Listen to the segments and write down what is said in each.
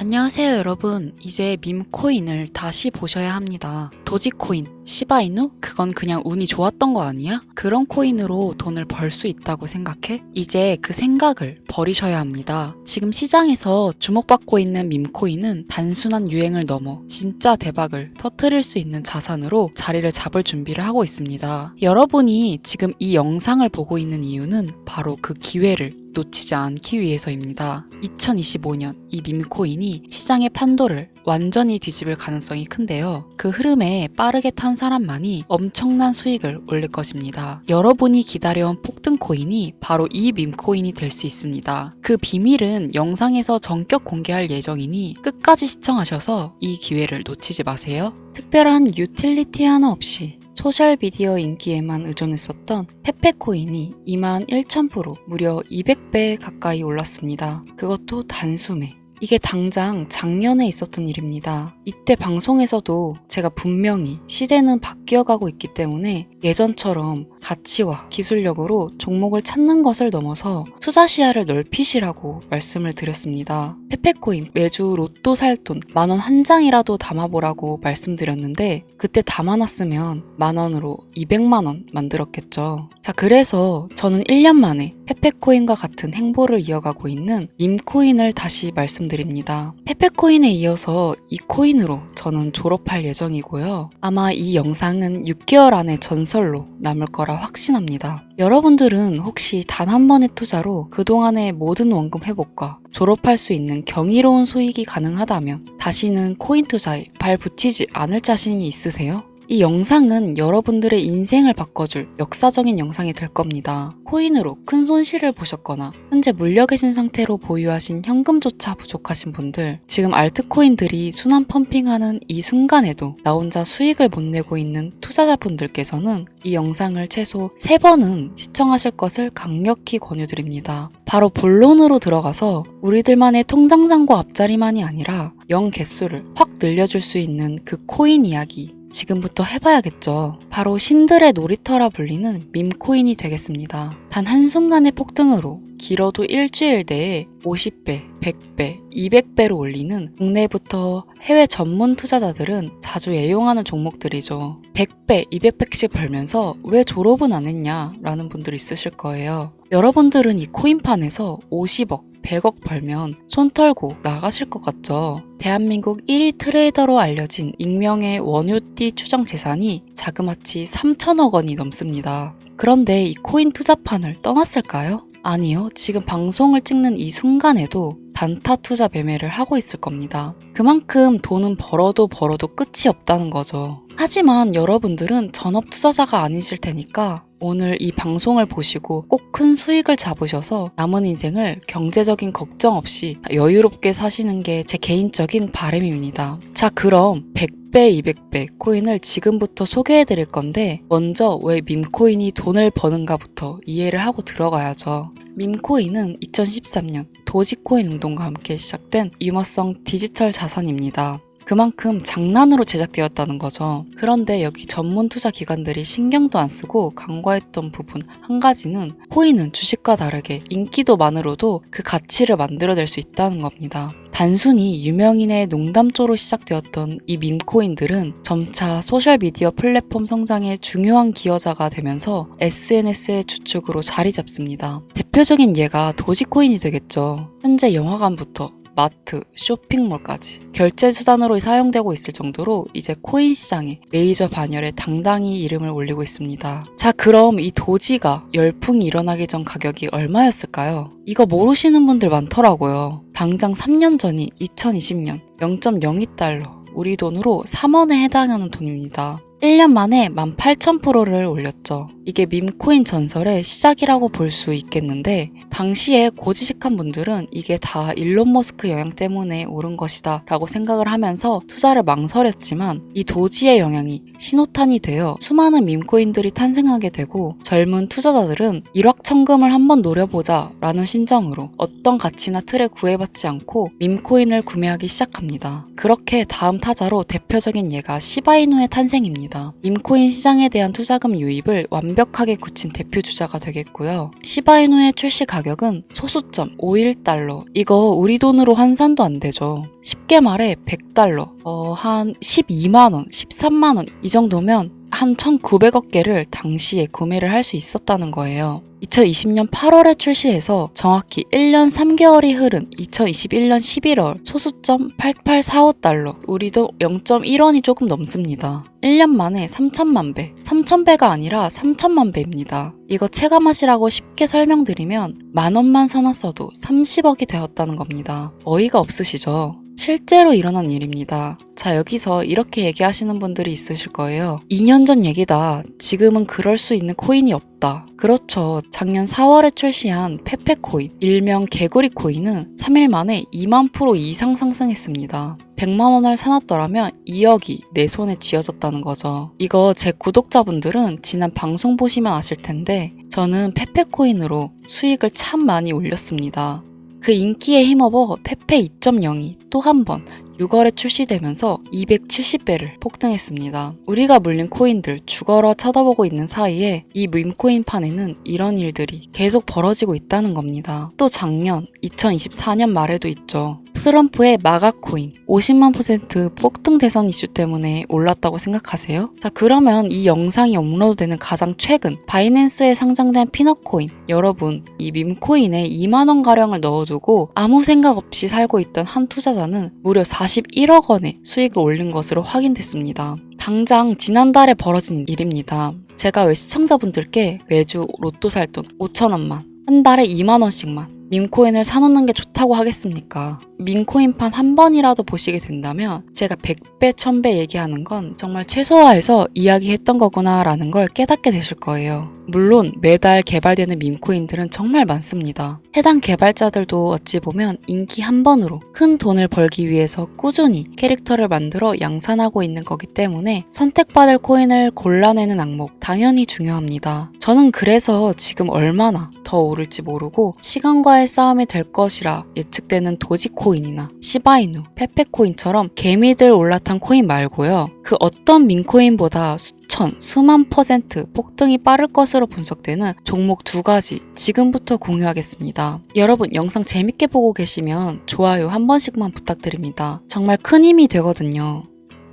안녕하세요 여러분. 이제 밈코인을 다시 보셔야 합니다. 도지코인, 시바이누? 그건 그냥 운이 좋았던 거 아니야? 그런 코인으로 돈을 벌 수 있다고 생각해? 이제 그 생각을 버리셔야 합니다. 지금 시장에서 주목받고 있는 밈코인은 단순한 유행을 넘어 진짜 대박을 터트릴 수 있는 자산으로 자리를 잡을 준비를 하고 있습니다. 여러분이 지금 이 영상을 보고 있는 이유는 바로 그 기회를 놓치지 않기 위해서입니다. 2025년 이 밈코인이 시장의 판도를 완전히 뒤집을 가능성이 큰데요. 그 흐름에 빠르게 탄 사람만이 엄청난 수익을 올릴 것입니다. 여러분이 기다려온 폭등 코인이 바로 이 밈코인이 될 수 있습니다. 그 비밀은 영상에서 전격 공개할 예정이니 끝까지 시청하셔서 이 기회를 놓치지 마세요. 특별한 유틸리티 하나 없이 소셜미디어 인기에만 의존했었던 페페코인이 2만 1,000% 무려 200배 가까이 올랐습니다. 그것도 단숨에. 이게 당장 작년에 있었던 일입니다. 이때 방송에서도 제가 분명히 시대는 바뀌어가고 있기 때문에 예전처럼 가치와 기술력으로 종목을 찾는 것을 넘어서 투자 시야를 넓히시라고 말씀을 드렸습니다. 페페코인 매주 로또 살 돈 만원 한 장이라도 담아보라고 말씀드렸는데 그때 담아놨으면 만 원으로 200만 원 만들었겠죠. 자, 그래서 저는 1년 만에 페페코인과 같은 행보를 이어가고 있는 밈코인을 다시 말씀드립니다. 페페코인에 이어서 이 코인 으로 저는 졸업할 예정이고요. 아마 이 영상은 6개월 안에 전설로 남을 거라 확신합니다. 여러분들은 혹시 단 한 번의 투자로 그동안의 모든 원금 회복과 졸업할 수 있는 경이로운 소익이 가능하다면 다시는 코인 투자에 발 붙이지 않을 자신이 있으세요? 이 영상은 여러분들의 인생을 바꿔줄 역사적인 영상이 될 겁니다. 코인으로 큰 손실을 보셨거나 현재 물려 계신 상태로 보유하신 현금조차 부족하신 분들, 지금 알트코인들이 순환 펌핑하는 이 순간에도 나 혼자 수익을 못 내고 있는 투자자분들께서는 이 영상을 최소 3번은 시청하실 것을 강력히 권유드립니다. 바로 본론으로 들어가서 우리들만의 통장잔고 앞자리만이 아니라 영 개수를 확 늘려줄 수 있는 그 코인 이야기 지금부터 해봐야겠죠. 바로 신들의 놀이터라 불리는 밈코인이 되겠습니다. 단 한순간의 폭등으로 길어도 일주일 내에 50배, 100배, 200배로 올리는 국내부터 해외 전문 투자자들은 자주 애용하는 종목들이죠. 100배, 200배씩 벌면서 왜 졸업은 안 했냐? 라는 분들 있으실 거예요. 여러분들은 이 코인판에서 50억, 100억 벌면 손 털고 나가실 것 같죠? 대한민국 1위 트레이더로 알려진 익명의 원효띠 추정 재산이 자그마치 3천억 원이 넘습니다. 그런데 이 코인 투자판을 떠났을까요? 아니요. 지금 방송을 찍는 이 순간에도 단타 투자 매매를 하고 있을 겁니다. 그만큼 돈은 벌어도 벌어도 끝이 없다는 거죠. 하지만 여러분들은 전업 투자자가 아니실 테니까 오늘 이 방송을 보시고 꼭 큰 수익을 잡으셔서 남은 인생을 경제적인 걱정 없이 여유롭게 사시는 게 제 개인적인 바람입니다. 자, 그럼 100배, 200배 코인을 지금부터 소개해 드릴 건데 먼저 왜 밈코인이 돈을 버는가부터 이해를 하고 들어가야죠. 밈코인은 2013년 도지코인 운동과 함께 시작된 유머성 디지털 자산입니다. 그만큼 장난으로 제작되었다는 거죠. 그런데 여기 전문 투자 기관들이 신경도 안 쓰고 간과했던 부분 한 가지는 코인은 주식과 다르게 인기도만으로도 그 가치를 만들어낼 수 있다는 겁니다. 단순히 유명인의 농담조로 시작되었던 이 밈코인들은 점차 소셜미디어 플랫폼 성장의 중요한 기여자가 되면서 SNS의 주축으로 자리 잡습니다. 대표적인 예가 도지코인이 되겠죠. 현재 영화관부터 마트, 쇼핑몰까지 결제 수단으로 사용되고 있을 정도로 이제 코인 시장에 메이저 반열에 당당히 이름을 올리고 있습니다. 자, 그럼 이 도지가 열풍이 일어나기 전 가격이 얼마였을까요? 이거 모르시는 분들 많더라고요. 당장 3년 전인 2020년 0.02달러, 우리 돈으로 3원에 해당하는 돈입니다. 1년 만에 18,000%를 올렸죠. 이게 밈코인 전설의 시작이라고 볼 수 있겠는데, 당시에 고지식한 분들은 이게 다 일론 머스크 영향 때문에 오른 것이다 라고 생각을 하면서 투자를 망설였지만, 이 도지의 영향이 신호탄이 되어 수많은 밈코인들이 탄생하게 되고, 젊은 투자자들은 일확천금을 한번 노려보자 라는 심정으로 어떤 가치나 틀에 구애받지 않고 밈코인을 구매하기 시작합니다. 그렇게 다음 타자로 대표적인 예가 시바이누의 탄생입니다. 밈코인 시장에 대한 투자금 유입을 완 벽하게 굳힌 대표 주자가 되겠고요. 시바이누의 출시 가격은 소수점 51달러. 이거 우리 돈으로 환산도 안 되죠. 쉽게 말해 100달러, 어, 한 12만원, 13만원 이 정도면 한 1,900억 개를 당시에 구매를 할 수 있었다는 거예요. 2020년 8월에 출시해서 정확히 1년 3개월이 흐른 2021년 11월 소수점 8845달러. 우리도 0.1원이 조금 넘습니다. 1년 만에 3천만 배. 3천 배가 아니라 3천만 배입니다. 이거 체감하시라고 쉽게 설명드리면 만 원만 사놨어도 30억이 되었다는 겁니다. 어이가 없으시죠? 실제로 일어난 일입니다. 자, 여기서 이렇게 얘기하시는 분들이 있으실 거예요. 2년 전 얘기다. 지금은 그럴 수 있는 코인이 없다. 그렇죠. 작년 4월에 출시한 페페코인, 일명 개구리 코인은 3일 만에 2만 프로 이상 상승했습니다. 100만 원을 사놨더라면 2억이 내 손에 쥐어졌다는 거죠. 이거 제 구독자분들은 지난 방송 보시면 아실 텐데 저는 페페코인으로 수익을 참 많이 올렸습니다. 그 인기에 힘입어 페페 2.0이 또 한 번 6월에 출시되면서 270배를 폭등했습니다. 우리가 물린 코인들 죽어라 쳐다보고 있는 사이에 이 밈코인판에는 이런 일들이 계속 벌어지고 있다는 겁니다. 또 작년 2024년 말에도 있죠. 트럼프의 마가 코인 50만 퍼센트 폭등 대선 이슈 때문에 올랐다고 생각하세요? 자 그러면 이 영상이 업로드되는 가장 최근 바이낸스에 상장된 피너코인 여러분 이 밈코인에 2만 원 가량을 넣어두고 아무 생각 없이 살고 있던 한 투자자는 무려 41억 원의 수익을 올린 것으로 확인됐습니다. 당장 지난달에 벌어진 일입니다. 제가 왜 시청자분들께 매주 로또 살 돈 5천원만 한 달에 2만원씩만 밈코인을 사놓는 게 좋다고 하겠습니까? 밈코인판 한 번이라도 보시게 된다면 제가 100배, 1000배 얘기하는 건 정말 최소화해서 이야기했던 거구나라는 걸 깨닫게 되실 거예요. 물론 매달 개발되는 밈코인들은 정말 많습니다. 해당 개발자들도 어찌 보면 인기 한 번으로 큰 돈을 벌기 위해서 꾸준히 캐릭터를 만들어 양산하고 있는 거기 때문에 선택받을 코인을 골라내는 악목 당연히 중요합니다. 저는 그래서 지금 얼마나 더 오를지 모르고 시간과의 싸움이 될 것이라 예측되는 도지코인 이나 시바이누, 페페코인처럼 개미들 올라탄 코인 말고요. 그 어떤 민코인보다 수천, 수만 퍼센트 폭등이 빠를 것으로 분석되는 종목 두 가지 지금부터 공유하겠습니다. 여러분 영상 재밌게 보고 계시면 좋아요 한 번씩만 부탁드립니다. 정말 큰 힘이 되거든요.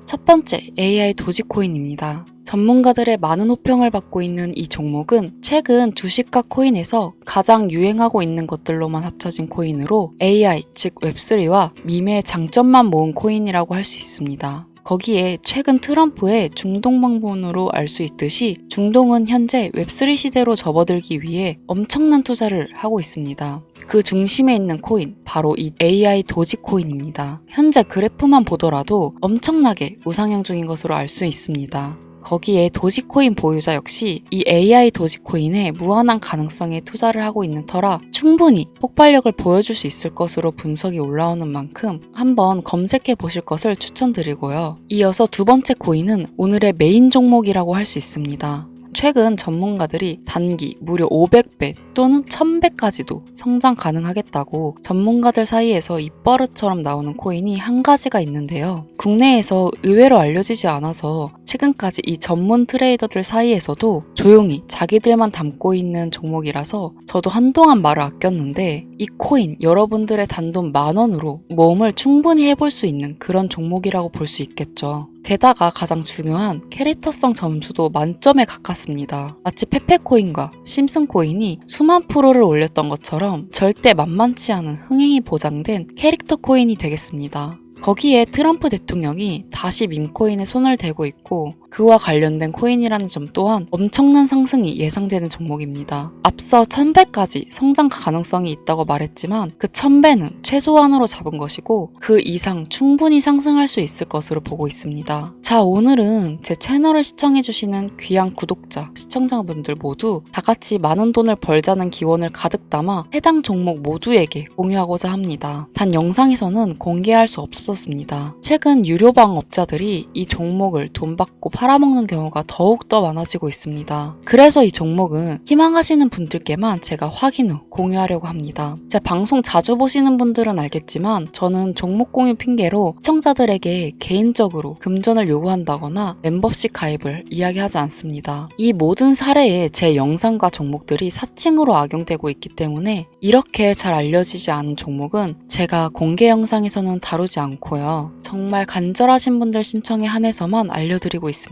첫 번째 AI 도지코인입니다. 전문가들의 많은 호평을 받고 있는 이 종목은 최근 주식과 코인에서 가장 유행하고 있는 것들로만 합쳐진 코인으로 AI, 즉 웹3와 밈의 장점만 모은 코인이라고 할 수 있습니다. 거기에 최근 트럼프의 중동 방문으로 알 수 있듯이 중동은 현재 웹3 시대로 접어들기 위해 엄청난 투자를 하고 있습니다. 그 중심에 있는 코인, 바로 이 AI 도지코인입니다. 현재 그래프만 보더라도 엄청나게 우상향 중인 것으로 알 수 있습니다. 거기에 도지코인 보유자 역시 이 AI 도지코인에 무한한 가능성에 투자를 하고 있는 터라 충분히 폭발력을 보여줄 수 있을 것으로 분석이 올라오는 만큼 한번 검색해 보실 것을 추천드리고요. 이어서 두 번째 코인은 오늘의 메인 종목이라고 할 수 있습니다. 최근 전문가들이 단기 무려 500배 또는 1000배까지도 성장 가능하겠다고 전문가들 사이에서 입버릇처럼 나오는 코인이 한 가지가 있는데요. 국내에서 의외로 알려지지 않아서 최근까지 이 전문 트레이더들 사이에서도 조용히 자기들만 담고 있는 종목이라서 저도 한동안 말을 아꼈는데 이 코인 여러분들의 단돈 만 원으로 모험을 충분히 해볼 수 있는 그런 종목이라고 볼 수 있겠죠. 게다가 가장 중요한 캐릭터성 점수도 만점에 가깝습니다. 마치 페페코인과 심슨코인이 수만 프로를 올렸던 것처럼 절대 만만치 않은 흥행이 보장된 캐릭터 코인이 되겠습니다. 거기에 트럼프 대통령이 다시 밈코인에 손을 대고 있고 그와 관련된 코인이라는 점 또한 엄청난 상승이 예상되는 종목입니다. 앞서 1000배까지 성장 가능성이 있다고 말했지만 그 1000배는 최소한으로 잡은 것이고 그 이상 충분히 상승할 수 있을 것으로 보고 있습니다. 자, 오늘은 제 채널을 시청해주시는 귀한 구독자, 시청자분들 모두 다 같이 많은 돈을 벌자는 기원을 가득 담아 해당 종목 모두에게 공유하고자 합니다. 단 영상에서는 공개할 수 없었습니다. 최근 유료방 업자들이 이 종목을 돈 받고 팔아먹는 경우가 더욱더 많아지고 있습니다. 그래서 이 종목은 희망하시는 분들께만 제가 확인 후 공유하려고 합니다. 제 방송 자주 보시는 분들은 알겠지만 저는 종목 공유 핑계로 시청자들에게 개인적으로 금전을 요구한다거나 멤버십 가입을 이야기하지 않습니다. 이 모든 사례에 제 영상과 종목들이 사칭으로 악용되고 있기 때문에 이렇게 잘 알려지지 않은 종목은 제가 공개 영상에서는 다루지 않고요. 정말 간절하신 분들 신청에 한해서만 알려드리고 있습니다.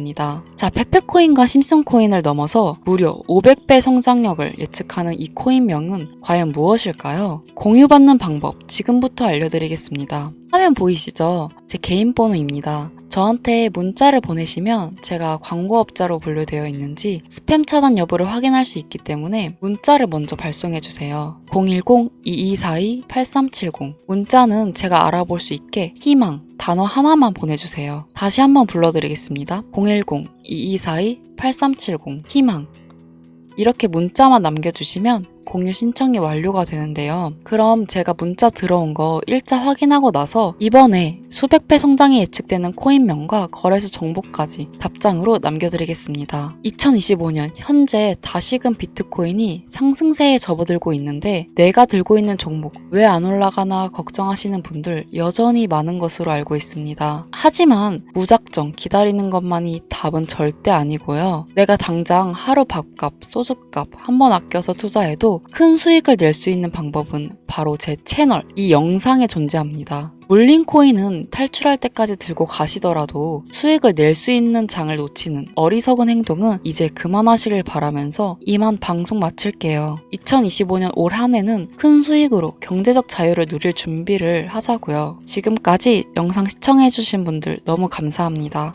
자, 페페코인과 심슨코인을 넘어서 무려 500배 성장력을 예측하는 이 코인명은 과연 무엇일까요? 공유받는 방법 지금부터 알려드리겠습니다. 화면 보이시죠? 제 개인 번호입니다. 저한테 문자를 보내시면 제가 광고업자로 분류되어 있는지 스팸 차단 여부를 확인할 수 있기 때문에 문자를 먼저 발송해 주세요. 010-2242-8370 문자는 제가 알아볼 수 있게 희망 단어 하나만 보내주세요. 다시 한번 불러드리겠습니다. 010-2242-8370 희망 이렇게 문자만 남겨주시면 공유 신청이 완료가 되는데요. 그럼 제가 문자 들어온 거 일자 확인하고 나서 이번에 수백 배 성장이 예측되는 코인명과 거래소 정보까지 답장으로 남겨드리겠습니다. 2025년 현재 다시금 비트코인이 상승세에 접어들고 있는데 내가 들고 있는 종목 왜 안 올라가나 걱정하시는 분들 여전히 많은 것으로 알고 있습니다. 하지만 무작정 기다리는 것만이 답은 절대 아니고요. 내가 당장 하루 밥값, 소주값 한 번 아껴서 투자해도 큰 수익을 낼 수 있는 방법은 바로 제 채널, 이 영상에 존재합니다. 물린 코인은 탈출할 때까지 들고 가시더라도 수익을 낼 수 있는 장을 놓치는 어리석은 행동은 이제 그만하시길 바라면서 이만 방송 마칠게요. 2025년 올 한 해는 큰 수익으로 경제적 자유를 누릴 준비를 하자고요. 지금까지 영상 시청해주신 분들 너무 감사합니다.